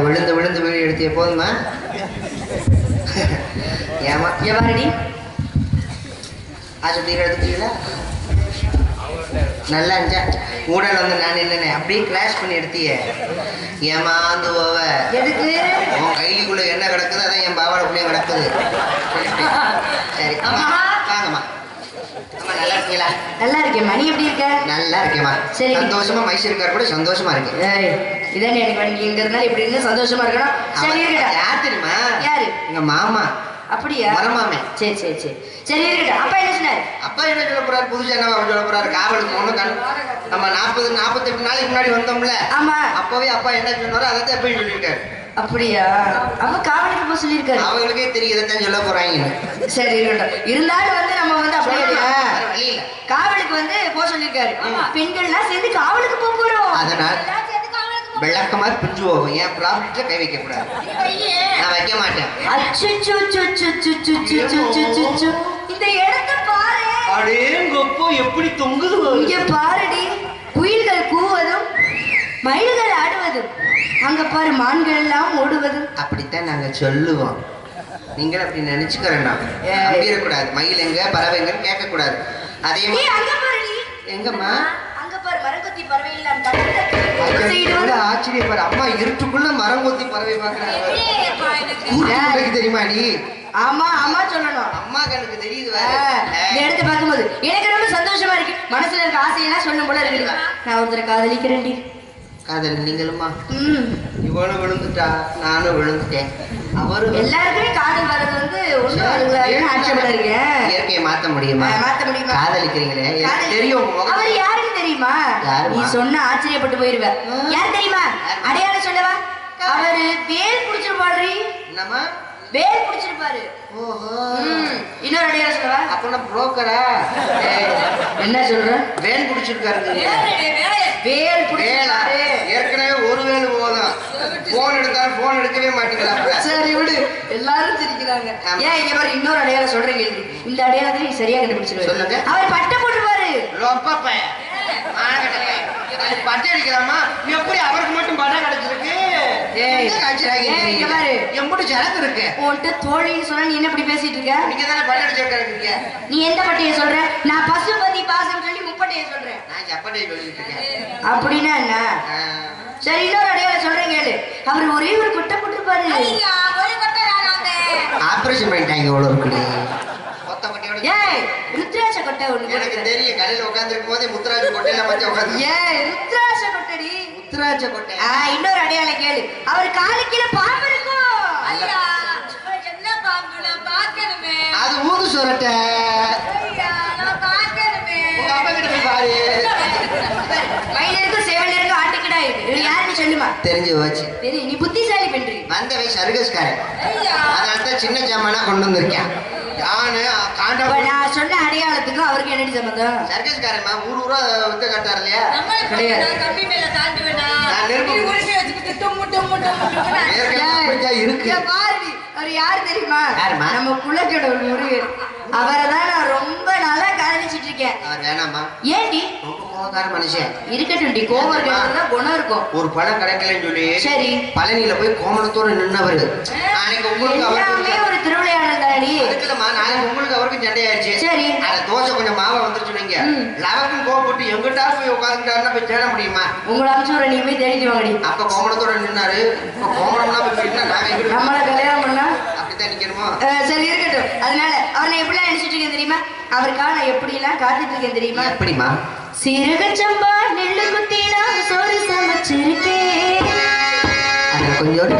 என்னப்பா விழுந்து விழுந்து வீடு எடுத்திய போதுமா? ஏமா எவாரடி ஆஸ்பத்திரி எடுத்துட்டீங்களா நல்லா இருந்துச்சா? ஊடல் வந்து நான் என்னென்ன அப்படியே கிளாஷ் பண்ணி எடுத்தியே. ஏமாந்து போவ. எதுக்கு? உன் கைலிக்குள்ள என்ன கிடக்குது அதான் என் பாவாடக்குள்ளேயும் கிடக்குது. சரி. வாங்கம்மா. இருக்கீங்களா? நல்லா இருக்கேன் மணி எப்படி இருக்க? நல்லா இருக்கேம்மா. சரி. சந்தோஷமா மைசூர்கார் கூட சந்தோஷமா இருக்கேன் ஏய் இதானே எனக்கு நீங்க இங்க இருந்தாலும் இப்படி இருந்து சந்தோஷமா இருக்கணும். சரி அவன் இருக்கட்டும். யார் தெரியுமா? யாரு? எங்க மாமா. அப்படியா? மரமாமே. சரி சரி சரி. சரி இருக்கட்டும். அப்பா என்ன சொன்னாரு? அப்பா என்ன சொல்ல போறாரு? புதுசா என்ன சொல்ல போறாரு? காவலுக்கு போகணும். கண் நம்ம நாற்பது நாற்பத்தெட்டு நாளைக்கு முன்னாடி வந்தோம்ல. ஆமா. அப்பவே அப்பா என்ன சொன்னாரோ அதை தான் எப்பயும் சொல்லியிருக்காரு. அப்படியா? அப்ப காவலுக்கு போக சொல்லியிருக்காரு. அவங்களுக்கே தெரியும் இதைத்தான் சொல்ல போறாங்கன்னு. சரி இருக்கட்டும். இருந்தாலும் வந்து நம்ம வந்து அப்படியே காவலுக்கு வந்து போக சொல்லிருக்காரு. பெண்கள்லாம் சேர்ந்து காவலுக்கு போக போறோம். அதனால வெள்ளக்கமாறு பிஞ்சு போகும் ஏன் ப்ராப்பர்ட்டில கை வைக்க கூடாது. நான் வைக்க மாட்டேன். இந்த இடத்த பாரு. அடேங்கப்போ எப்படி தொங்குது? இங்க பாருடி. குயில்கள் கூவதும் மயில்கள் ஆடுவதும் அங்க பாரு மான்கள் எல்லாம் ஓடுவதும். அப்படித்தான் நாங்க சொல்லுவோம். நீங்கள் அப்படி நினைச்சுக்க வேண்டாம். நம்பிடக்கூடாது. மயில் எங்க பறவை எங்கன்னு கேட்கக்கூடாது. அதே மாதிரி எங்கம்மா? ஆச்சரியப்பாரு அம்மா இருட்டுக்குள்ள மரம் கொத்தி பறவை பாக்குறாங்க தெரியுமா நீ? ஆமா அம்மா சொல்லணும். அம்மா கணக்கு தெரியுது எடுத்து பார்க்கும்போது எனக்கு ரொம்ப சந்தோஷமா இருக்கு. மனசுல இருக்க ஆசையெல்லாம் சொல்லும் போல இருக்கு நான் ஒருத்தரை காதலிக்கிறேன் காதல் நீங்களுமா இவனும் விழுந்துட்டா நானும் விழுந்துட்டேன். அவரும் எல்லாருக்குமே காதல் வர்றது வந்து இயற்கையை மாத்த முடியுமா? மாத்த முடியுமா? காதலிக்கிறீங்களே? தெரியும் அவர் யாருன்னு தெரியுமா? நீ சொன்ன ஆச்சரியப்பட்டு போயிருவ. ஆ. யார் தெரியுமா? அடையாளம் சொல்லவா? அவரு வேல் புடிச்சிருப்பாரு. என்னம்மா? வேல் புடிச்சிருப்பாரு. ஓஹோ. இன்னொரு அடையாளம் சொல்லவா? அப்ப நான் புரோக்கரா என்ன சொல்ற? வேன் பிடிச்சிருக்காருங்க வேல் வேலா போன் எடுத்தாலும் போன் எடுக்கவே மாட்டேங்கிறாங்க சரி விடு. எல்லாரும் சிரிக்கிறாங்க. ஏன் இங்க பாரு இன்னொரு அடையாளம் சொல்றீங்க இந்த அடையாளத்தை நீ சரியா கண்டுபிடிச்சிருவேன் சொல்லுங்க. அவர் பட்டை போட்டுருவாரு ரொம்ப பையன் பட்டை அடிக்கலாமா? எப்படி அவருக்கு மட்டும் பட்டை கிடைச்சிருக்கு? நீ எந்த பட்டையை சொல்ற? நான் பசுபதி பாசம் சொல்லி முப்பட்டையை சொல்றேன். அப்படின்னா என்ன? சரி இன்னொரு அடையாளம் சொல்றேன் கேளு. அவர் ஒரே ஒரு கொட்டை போட்டிருப்பாரு ஆபரேஷன் பண்ணிட்டாங்க இவ்வளவு இருக்குது ஏய் ருத்ராட்ச கொட்டை ஒண்ணு எனக்கு. தெரியும் கடையில உட்காந்துருக்கும் போதே முத்துராஜ் கொட்டையில மஞ்சள் உட்காந்து ஏய் ருத்ராட்ச கொட்டடி முத்துராஜ கொட்டை. ஆ, இன்னொரு அடையாளம் கேளு. அவர் காலு கீழே பாம்பு இருக்கும். அது ஊது சொரட்டை உங்க அப்பா கிட்ட போய் பாரு மயிலருக்கும் செவலருக்கும் ஆட்டுக்கிடா இருக்கு இவர் யாருன்னு சொல்லுமா தெரிஞ்சு போச்சு. தெரியும். நீ புத்திசாலி பண்றீ வந்தவை சர்க்கஸ்காரன். அதனால தான் சின்ன சாமானா கொண்டு வந்திருக்கேன். யானு காண்டா நான் சொன்ன அடையாளத்துக்கும் அவருக்கு என்னடி சம்மந்தம் சர்க்கஸ்காரமா ஊர் ஊரா வித்த காட்டாரு இல்லையா இருக்கு. இங்க பாருடி, அவர் யாரு தெரியுமா? யாரும்மா? நம்ம குலக்கடவுள் முருகன். அவரை தான் நான் ரொம்ப நாளா காதலிச்சிட்டு இருக்கேன். வேணாமா ஏன்டி ரொம்ப கோவக்கார மனுஷன். இருக்கட்டும் டி கோவம் இருக்கிறது தான் குணம் இருக்கும். ஒரு படம் கிடைக்கலன்னு சொல்லி சரி. பழனியில போய் கோமணத்தோட நின்னவர். நாளைக்கு உங்களுக்கு எல்லாமே ஒரு திருவிளையாடல் தானடி நாளைக்கு உங்களுக்கு அவருக்கும் சண்டையாயிருச்சு சரி. அந்த தோசை கொஞ்சம் மாவை வந்துருச்சு நீங்க. லவக்கும் கோவப்பட்டு எங்கிட்டா போய் உட்காந்துட்டாருன்னா போய் தேட முடியுமா? உங்களை அனுப்பிச்சு விட நீ போய் தேடிட்டு வாங்கடி அப்ப கோமணத்தோட நின்னாரு. இப்ப கோமணம்னா போய் நாங்க நம்மள கல்யாணம் பண்ணா? அப்படித்தான் நிக்கணுமோ? சரி இருக்கட்டும். அதனால அவனை எப்படிலாம் நினைச்சிட்டு இருக்கேன் தெரியுமா? அவருக்காக நான் எப்படி எல்லாம் காத்துட்டு இருக்கேன் தெரியுமா? எப்படிமா சீரக சம்பா நெல்லு குத்தினா சோறு சமைச்சிருக்கேன் கொஞ்சோடு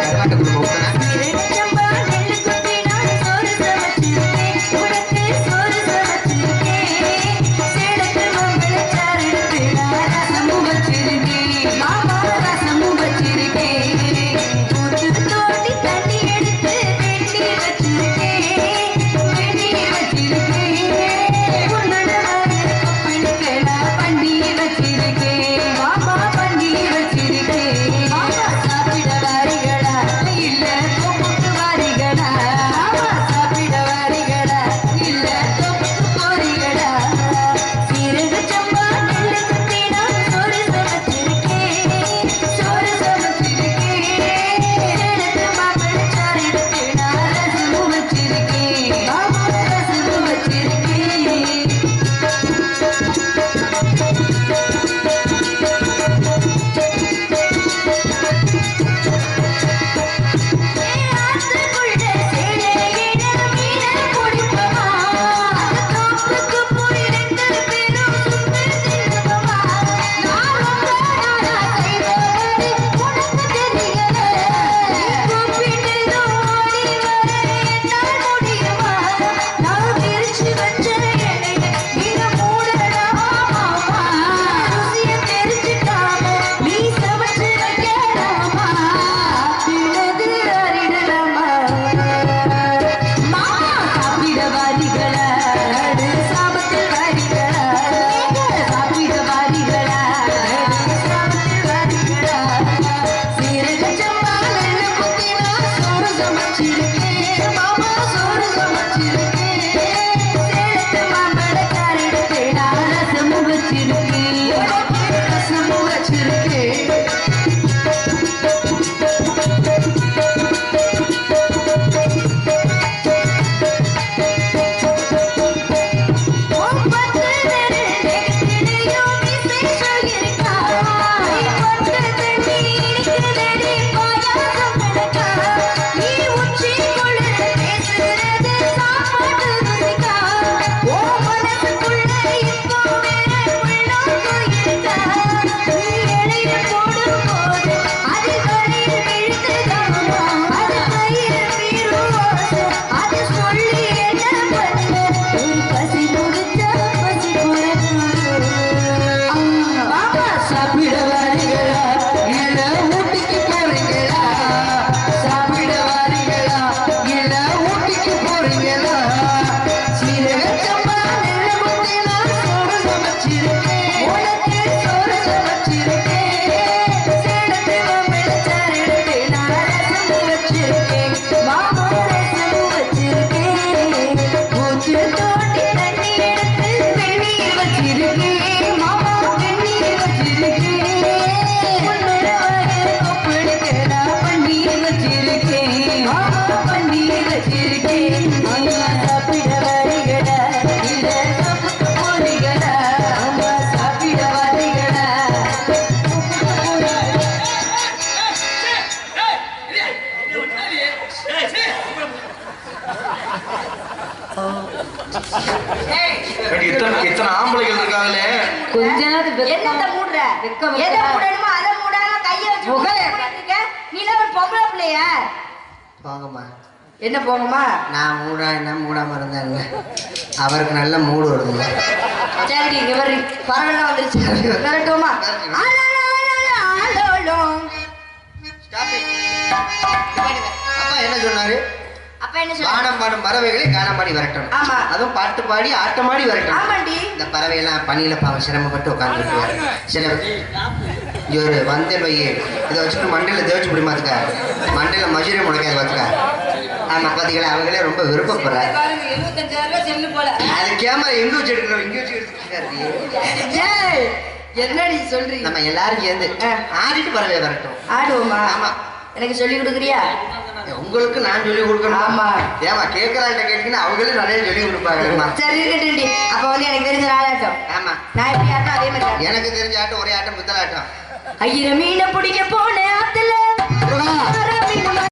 மூடணுமோ அதை மூடாம கைய வச்சு முகலை. மூடிட்டு இருக்க. நீ எல்லாம் ஒரு பொம்பளை பிள்ளையா? போங்கம்மா. என்ன போங்கம்மா? நான் மூடா என்ன மூடாம இருந்தேன்ல அவருக்கு நல்ல மூடு வருதுல்ல சரி இவர் பரவாயில்ல வந்துருச்சு. வரட்டுமா அப்பா என்ன சொன்னாரு? அப்ப என்ன வானம் பாடும் பறவைகளை காணமாடி விரட்டணும். ஆமா. அதுவும் பாட்டு பாடி ஆட்டமாடி விரட்டணும். ஆமாண்டி. இந்த பறவையெல்லாம் பனியில பாவம் சிரமப்பட்டு உட்காந்துருக்காரு சில ஒரு வந்தல் வையே இதை வச்சுட்டு மண்டையில தேய்ச்சி முடியுமாத்துக்க மண்டையில மஜூரி முளைக்காது பார்த்துக்க ஆமா பாத்தீங்களா? அவங்களே ரொம்ப விருப்பப்படுறாரு அது கேமரா எங்க வச்சு எடுக்கிறோம் இங்க வச்சு எடுத்துருக்காரு ஏய், என்னடி சொல்றீங்க நம்ம எல்லாரும் சேர்ந்து ஆடிட்டு பறவையை விரட்டும். ஆடுவோமா? ஆமா. எனக்கு சொல்லி கொடுக்குறியா? உங்களுக்கு நான் சொல்லி கொடுக்கணும்? ஆமா. ஏமா கேட்கறாங்க கேட்டீங்கன்னா அவங்களே நிறைய சொல்லி கொடுப்பாங்கம்மா சரி இருக்கட்டும்டி. அப்ப வந்து எனக்கு தெரிஞ்ச ஆளாட்டம். ஆமா. நான் எப்படி ஆட்டம்? அதே மாதிரி. எனக்கு தெரிஞ்ச ஆட்டம் ஒரே ஆட்டம் புத்தலாட்டம். ஐயர மீனை பிடிக்க போனேன் ஆத்துல.